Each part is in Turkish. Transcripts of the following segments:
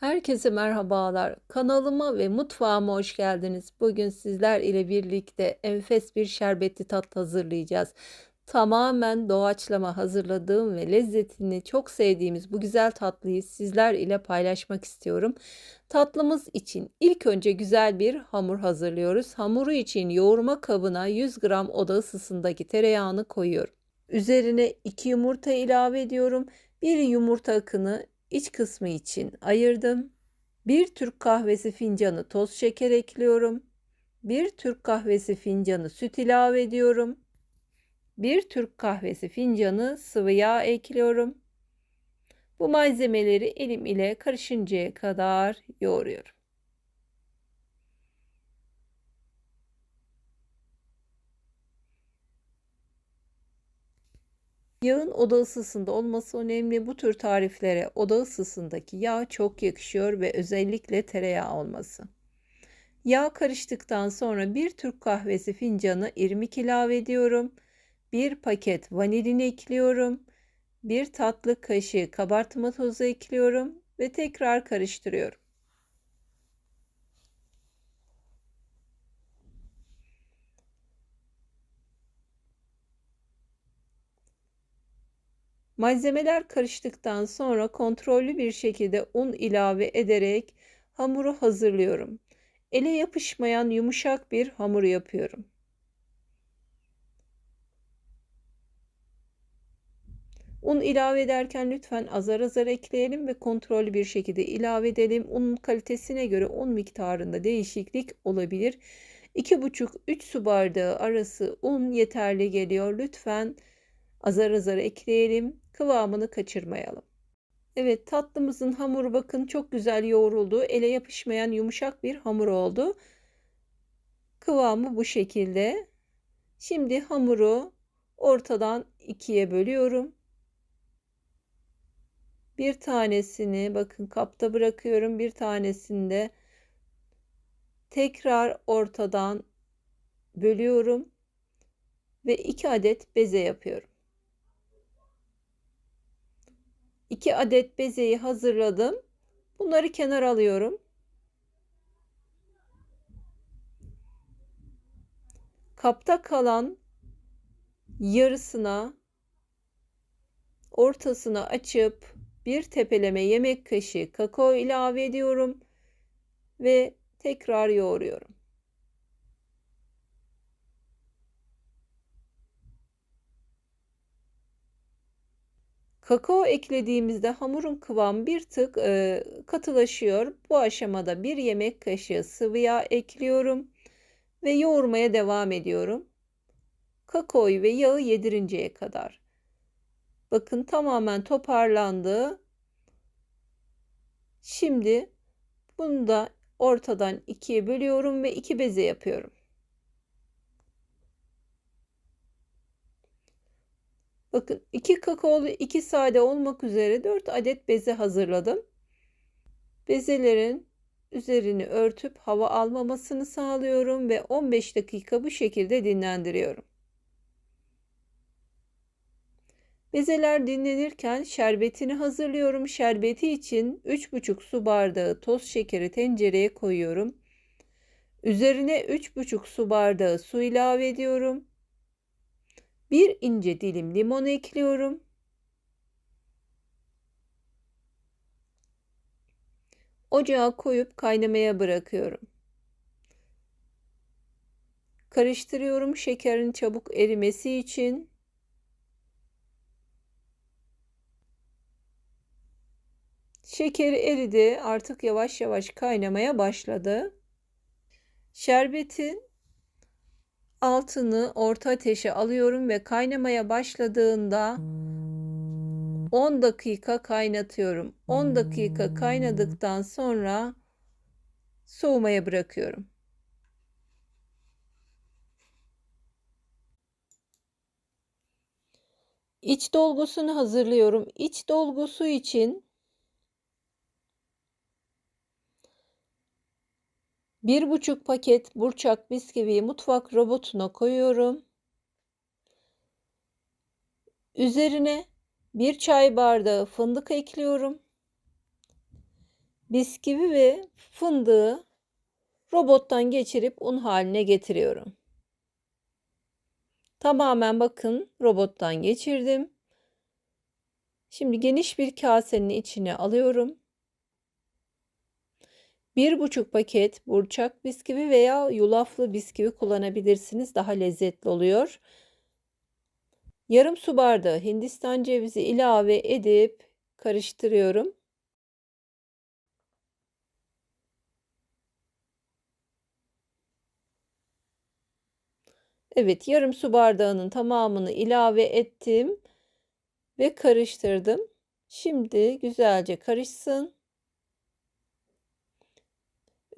Herkese merhabalar. Kanalıma ve mutfağıma hoş geldiniz. Bugün sizler ile birlikte enfes bir şerbetli tat hazırlayacağız. Tamamen doğaçlama hazırladığım ve lezzetini çok sevdiğimiz bu güzel tatlıyı sizler ile paylaşmak istiyorum. Tatlımız için ilk önce güzel bir hamur hazırlıyoruz. Hamuru için yoğurma kabına 100 gram oda ısısındaki tereyağını koyuyorum. Üzerine 2 yumurta ilave ediyorum. Bir yumurta akını iç kısmı için ayırdım. Bir Türk kahvesi fincanı toz şeker ekliyorum. Bir Türk kahvesi fincanı süt ilave ediyorum. Bir Türk kahvesi fincanı sıvı yağ ekliyorum. Bu malzemeleri elim ile karışıncaya kadar yoğuruyorum. Yağın oda ısısında olması önemli. Bu tür tariflere oda ısısındaki yağ çok yakışıyor ve özellikle tereyağı olması. Yağ karıştıktan sonra bir Türk kahvesi fincanı irmik ilave ediyorum. Bir paket vanilin ekliyorum. Bir tatlı kaşığı kabartma tozu ekliyorum ve tekrar karıştırıyorum. Malzemeler karıştıktan sonra kontrollü bir şekilde un ilave ederek hamuru hazırlıyorum. Ele yapışmayan yumuşak bir hamur yapıyorum. Un ilave ederken lütfen azar azar ekleyelim ve kontrollü bir şekilde ilave edelim. Unun kalitesine göre un miktarında değişiklik olabilir. 2,5-3 su bardağı arası un yeterli geliyor. Lütfen azar azar ekleyelim kıvamını kaçırmayalım. Evet tatlımızın hamuru bakın çok güzel yoğruldu. Ele yapışmayan yumuşak bir hamur oldu. Kıvamı bu şekilde. Şimdi hamuru ortadan ikiye bölüyorum. Bir tanesini bakın kapta bırakıyorum. Bir tanesini de tekrar ortadan bölüyorum ve iki adet beze yapıyorum. 2 adet bezeyi hazırladım. Bunları kenar alıyorum. Kapta kalan yarısına ortasına açıp bir tepeleme yemek kaşığı kakao ilave ediyorum ve tekrar yoğuruyorum. Kakao eklediğimizde hamurun kıvamı bir tık e, katılaşıyor. Bu aşamada bir yemek kaşığı sıvı yağ ekliyorum ve yoğurmaya devam ediyorum. Kakaoyu ve yağı yedirinceye kadar. Bakın tamamen toparlandı. Şimdi bunu da ortadan ikiye bölüyorum ve iki beze yapıyorum. Bakın 2 kakaolu 2 sade olmak üzere 4 adet beze hazırladım. Bezelerin üzerini örtüp hava almamasını sağlıyorum ve 15 dakika bu şekilde dinlendiriyorum. Bezeler dinlenirken şerbetini hazırlıyorum. Şerbeti için 3,5 su bardağı toz şekeri tencereye koyuyorum. Üzerine 3,5 su bardağı su ilave ediyorum. Bir ince dilim limon ekliyorum. Ocağa koyup kaynamaya bırakıyorum. Karıştırıyorum şekerin çabuk erimesi için. Şeker eridi, artık yavaş yavaş kaynamaya başladı. Şerbetin altını orta ateşe alıyorum ve kaynamaya başladığında 10 dakika kaynatıyorum. 10 dakika kaynadıktan sonra soğumaya bırakıyorum. İç dolgusunu hazırlıyorum. İç dolgusu için Bir buçuk paket burçak bisküviyi mutfak robotuna koyuyorum. Üzerine bir çay bardağı fındık ekliyorum. Bisküvi ve fındığı robottan geçirip un haline getiriyorum. Tamamen bakın robottan geçirdim. Şimdi geniş bir kasenin içine alıyorum. Bir buçuk paket burçak bisküvi veya yulaflı bisküvi kullanabilirsiniz. Daha lezzetli oluyor. Yarım su bardağı hindistan cevizi ilave edip karıştırıyorum. Evet, yarım su bardağının tamamını ilave ettim ve karıştırdım. Şimdi güzelce karışsın.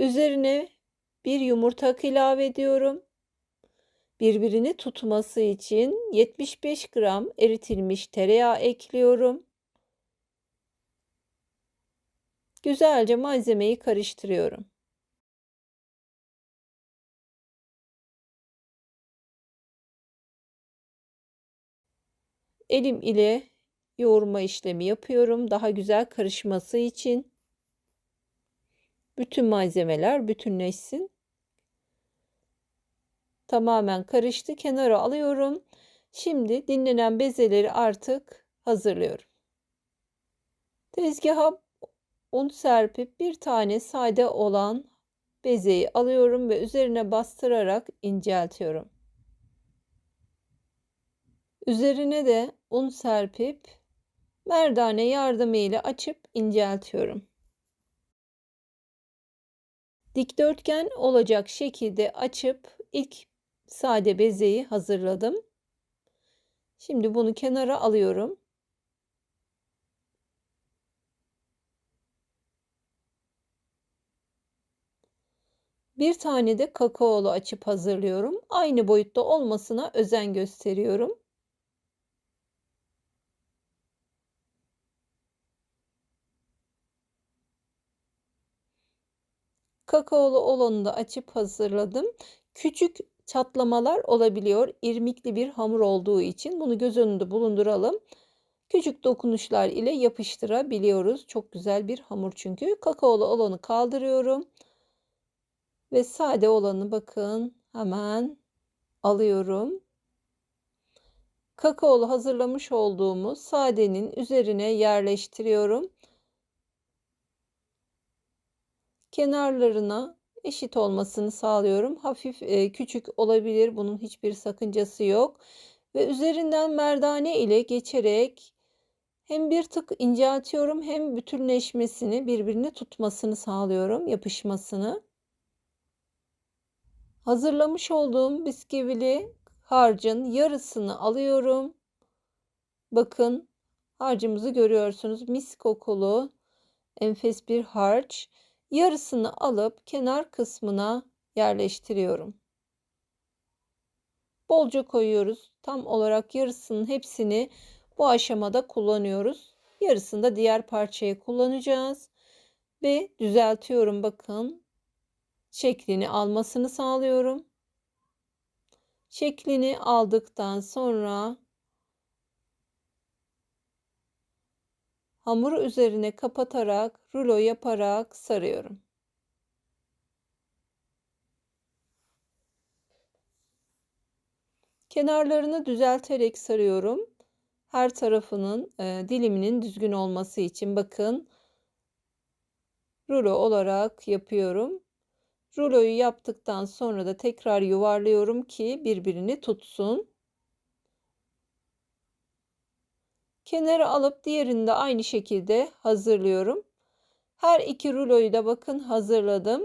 Üzerine bir yumurta ilave ediyorum. Birbirini tutması için 75 gram eritilmiş tereyağı ekliyorum. Güzelce malzemeyi karıştırıyorum. Elim ile yoğurma işlemi yapıyorum daha güzel karışması için. Bütün malzemeler bütünleşsin. Tamamen karıştı. Kenara alıyorum. Şimdi dinlenen bezeleri artık hazırlıyorum. Tezgaha un serpip bir tane sade olan bezeyi alıyorum ve üzerine bastırarak inceltiyorum. Üzerine de un serpip merdane yardımıyla açıp inceltiyorum. Dikdörtgen olacak şekilde açıp ilk sade bezeyi hazırladım. Şimdi bunu kenara alıyorum. Bir tane de kakaolu açıp hazırlıyorum. Aynı boyutta olmasına özen gösteriyorum. Kakaolu olanı da açıp hazırladım. Küçük çatlamalar olabiliyor. İrmikli bir hamur olduğu için bunu göz önünde bulunduralım. Küçük dokunuşlar ile yapıştırabiliyoruz. Çok güzel bir hamur çünkü. Kakaolu olanı kaldırıyorum. Ve sade olanı bakın hemen alıyorum. Kakaolu hazırlamış olduğumuz sadenin üzerine yerleştiriyorum. Kenarlarına eşit olmasını sağlıyorum. Hafif e, küçük olabilir. Bunun hiçbir sakıncası yok. Ve üzerinden merdane ile geçerek hem bir tık inceltiyorum hem bütünleşmesini, birbirini tutmasını sağlıyorum, yapışmasını. Hazırlamış olduğum bisküvili harcın yarısını alıyorum. Bakın harcımızı görüyorsunuz. Mis kokulu enfes bir harç. Yarısını alıp kenar kısmına yerleştiriyorum. Bolca koyuyoruz. Tam olarak yarısının hepsini bu aşamada kullanıyoruz. Yarısını da diğer parçaya kullanacağız. Ve düzeltiyorum bakın. Şeklini almasını sağlıyorum. Şeklini aldıktan sonra Hamuru üzerine kapatarak rulo yaparak sarıyorum. Kenarlarını düzelterek sarıyorum. Her tarafının e, diliminin düzgün olması için bakın rulo olarak yapıyorum. Ruloyu yaptıktan sonra da tekrar yuvarlıyorum ki birbirini tutsun. Kenara alıp diğerini de aynı şekilde hazırlıyorum. Her iki ruloyu da bakın hazırladım.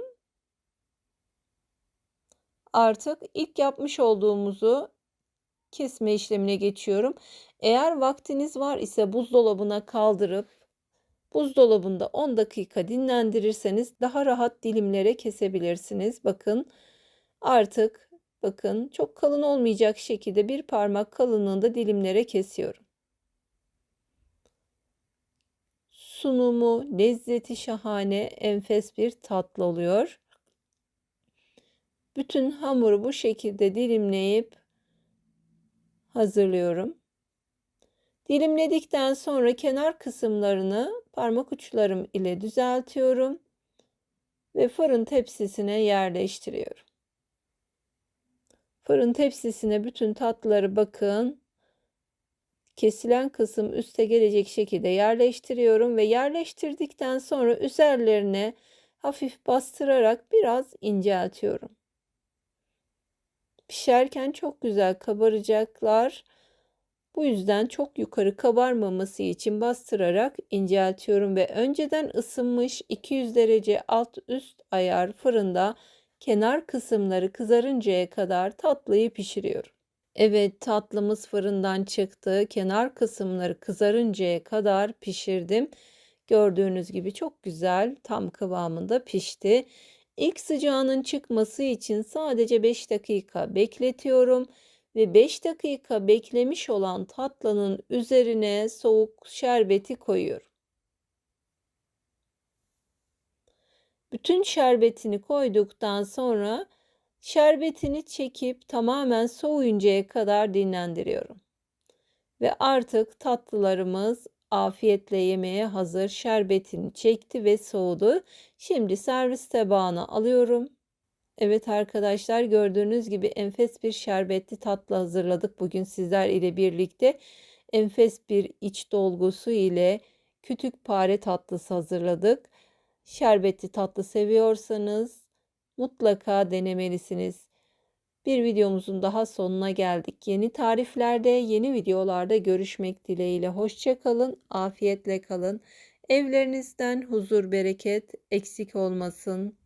Artık ilk yapmış olduğumuzu kesme işlemine geçiyorum. Eğer vaktiniz var ise buzdolabına kaldırıp buzdolabında 10 dakika dinlendirirseniz daha rahat dilimlere kesebilirsiniz. Bakın artık bakın çok kalın olmayacak şekilde bir parmak kalınlığında dilimlere kesiyorum. Sunumu, lezzeti şahane, enfes bir tatlı oluyor. Bütün hamuru bu şekilde dilimleyip hazırlıyorum. Dilimledikten sonra kenar kısımlarını parmak uçlarım ile düzeltiyorum ve fırın tepsisine yerleştiriyorum. Fırın tepsisine bütün tatlıları bakın kesilen kısım üste gelecek şekilde yerleştiriyorum ve yerleştirdikten sonra üzerlerine hafif bastırarak biraz inceltiyorum. Pişerken çok güzel kabaracaklar. Bu yüzden çok yukarı kabarmaması için bastırarak inceltiyorum ve önceden ısınmış 200 derece alt üst ayar fırında kenar kısımları kızarıncaya kadar tatlıyı pişiriyorum. Evet tatlımız fırından çıktı. Kenar kısımları kızarıncaya kadar pişirdim. Gördüğünüz gibi çok güzel tam kıvamında pişti. İlk sıcağının çıkması için sadece 5 dakika bekletiyorum ve 5 dakika beklemiş olan tatlının üzerine soğuk şerbeti koyuyorum. Bütün şerbetini koyduktan sonra şerbetini çekip tamamen soğuyuncaya kadar dinlendiriyorum. Ve artık tatlılarımız afiyetle yemeye hazır. Şerbetini çekti ve soğudu. Şimdi servis tabağına alıyorum. Evet arkadaşlar gördüğünüz gibi enfes bir şerbetli tatlı hazırladık bugün sizler ile birlikte. Enfes bir iç dolgusu ile kütük pare tatlısı hazırladık. Şerbetli tatlı seviyorsanız mutlaka denemelisiniz. Bir videomuzun daha sonuna geldik. Yeni tariflerde, yeni videolarda görüşmek dileğiyle. Hoşçakalın, afiyetle kalın. Evlerinizden huzur, bereket eksik olmasın.